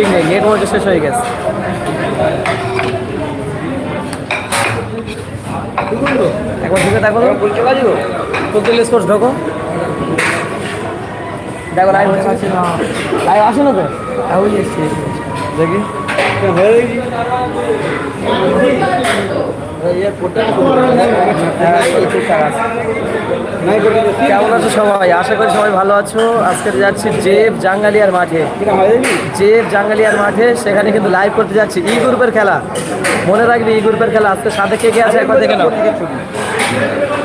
ঠিক নেই নেট মধ্যে শেষ হয়ে গেছে। একবার ঢুকে দেখো পারি তোকে ঢোকো। দেখো লাইভ না। লাইভ আসে না তো? দেখি। কেমন আছো সবাই? আশা করি সবাই ভালো আছো। আজকে যাচ্ছি জেব জাঙ্গালিয়ার মাঠে। জেব জাঙ্গালিয়ার মাঠে, সেখানে কিন্তু লাইভ করতে যাচ্ছি। ই গ্রুপের খেলা। মনে রাখবি, ই গ্রুপের খেলা। আজকে সাথে কে কে আছে একবার দেখে নাও।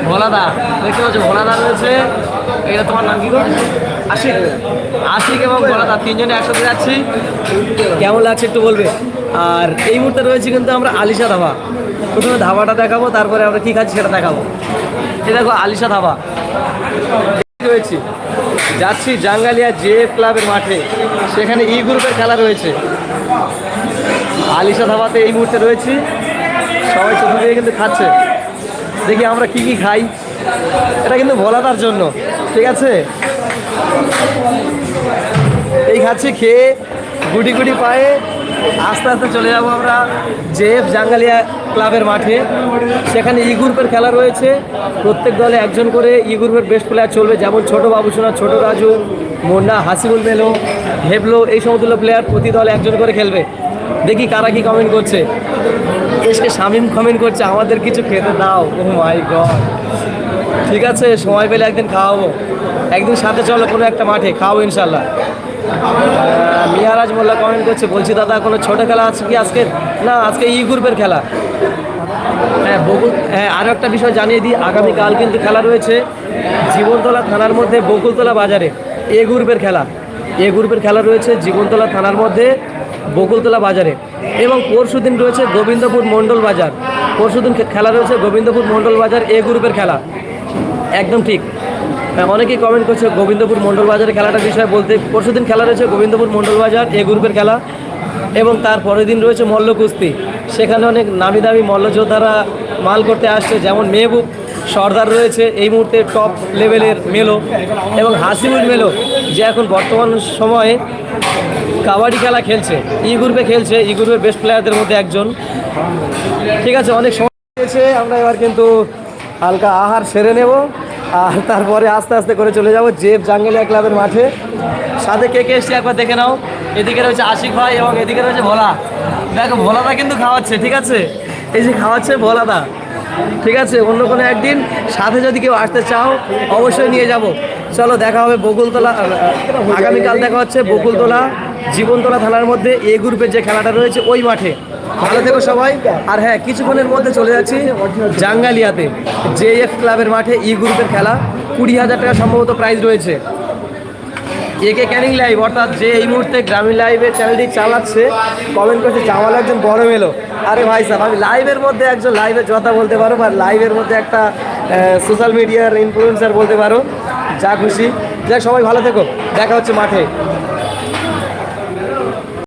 ভোলাদা। দেখতে পাচ্ছ, ভোলাদা রয়েছে। এটা তোমার নাম কি আশিক। আশিক এবং ভোলাদা তিনজনে একসাথে যাচ্ছি। কেমন লাগছে একটু বলবে? আর এই মুহূর্তে রয়েছে কিন্তু আমরা আলিশা ধাবা। প্রথমে ধাবাটা দেখাবো, তারপরে আমরা কী খাচ্ছি সেটা দেখাবো। এই দেখো আলিশা ধাবা। রয়েছি যাচ্ছি জাঙ্গালিয়া জে ক্লাবের মাঠে। সেখানে ই গ্রুপের খেলা রয়েছে। আলিশা ধাবাতে এই মুহূর্তে রয়েছি। সবাই চতুর্দিকে কিন্তু খাচ্ছে। দেখি আমরা কি কি খাই। এটা কিন্তু ভোলাটার জন্য। ঠিক আছে? এই খাচ্ছি খেয়ে গুটি গুটি পায়ে আস্তে আস্তে চলে যাব আমরা জেএফ জাঙ্গালিয়া ক্লাবের মাঠে। সেখানে ই গ্রুপের খেলা রয়েছে। প্রত্যেক দলে একজন করে ই গ্রুপের বেস্ট প্লেয়ার চলবে। যেমন ছোট বাবুসোনা ছোট রাজু, মুন্না, হাসিবুল মেলো, হেবলো, এই সমতুল্য প্লেয়ার প্রতি দলে একজন করে খেলবে। দেখি কারা কি কমেন্ট করছে। এসকে শামিম কমেন্ট করছে, আমাদের কিছু খেতে দাও। ও মাই গড ঠিক আছে, সময় পেলে একদিন খাওয়াবো। একদিন সাথে চলো কোনো একটা মাঠে, খাওয়াবো ইনশাল্লাহ মিয়ারাজ মোল্লা কমেন্ট করছে, বলছি, দাদা কোনো ছোটো খেলা আছে কি আজকে? না, আজকে ই গ্রুপের খেলা। হ্যাঁ বকুল হ্যাঁ আরও একটা বিষয় জানিয়ে দিই, আগামীকাল কিন্তু খেলা রয়েছে জীবনতলা থানার মধ্যে বকুলতলা বাজারে এ গ্রুপের খেলা। এ গ্রুপের খেলা রয়েছে জীবনতলা থানার মধ্যে বকুলতলা বাজারে। এবং পরশু দিন রয়েছে গোবিন্দপুর মণ্ডল বাজার। পরশু দিন খেলা রয়েছে গোবিন্দপুর মণ্ডল বাজার এ গ্রুপের খেলা। একদম ঠিক। অনেকেই কমেন্ট করছে গোবিন্দপুর মণ্ডল বাজারের খেলাটার বিষয়ে বলতে পরশু দিন খেলা রয়েছে গোবিন্দপুর মণ্ডল বাজার এ গ্রুপের খেলা এবং তার পরের দিন রয়েছে মল্ল কুস্তি। সেখানে অনেক নামি দামি মল্লযোদ্ধারা মাল করতে আসছে, যেমন মেহবুব, সর্দার রয়েছে এই মুহূর্তে টপ লেভেলের মেলো এবং হাসিমুল মেলো, যে এখন বর্তমান সময়ে কাবাডি খেলা খেলছে ই গ্রুপে খেলছে ই গ্রুপের বেস্ট প্লেয়ারদের মধ্যে একজন। ঠিক আছে, অনেক সময় আমরা এবার কিন্তু হালকা আহার সেরে নেব। আর তারপরে আস্তে আস্তে করে চলে যাব জেব জাঙ্গেলিয়া ক্লাবের মাঠে। সাথে কে কে এসছে একবার দেখে নাও। এদিকে রয়েছে আশিক ভাই এবং এদিকে রয়েছে ভোলা। দেখো, ভোলাদা কিন্তু খাওয়াচ্ছে, ঠিক আছে? এই যে খাওয়াচ্ছে ভোলাদা, ঠিক আছে? অন্য কোনো একদিন সাথে যদি কেউ আসতে চাও, অবশ্যই নিয়ে যাব। চলো, দেখা হবে বকুলতলা আগামীকাল দেখা হচ্ছে বকুলতলা। জীবনতলা থানার মধ্যে এ গ্রুপের যে খেলাটা রয়েছে ওই মাঠে। ভালো থেকো সবাই। আর হ্যাঁ কিছুক্ষণের মধ্যে চলে যাচ্ছি জাঙ্গালিয়াতে। জে এফ ক্লাবের মাঠে ই গ্রুপের খেলা। কুড়ি হাজার টাকা সম্ভবত প্রাইজ রয়েছে। একে ক্যানিং লাইভ অর্থাৎ যে এই মুহূর্তে গ্রামীণ লাইভের চ্যানেলটি চালাচ্ছে কমেন্ট করছে চাওয়াল একজন বড় মেলো আরে ভাই সাহেব, আমি লাইভের মধ্যে একজন লাইভের কথা বলতে পারো বা লাইভের মধ্যে একটা সোশ্যাল মিডিয়ার ইনফ্লুয়েন্সার বলতে পারো। যা খুশি। যাক সবাই ভালো থেকো। দেখা হচ্ছে মাঠে।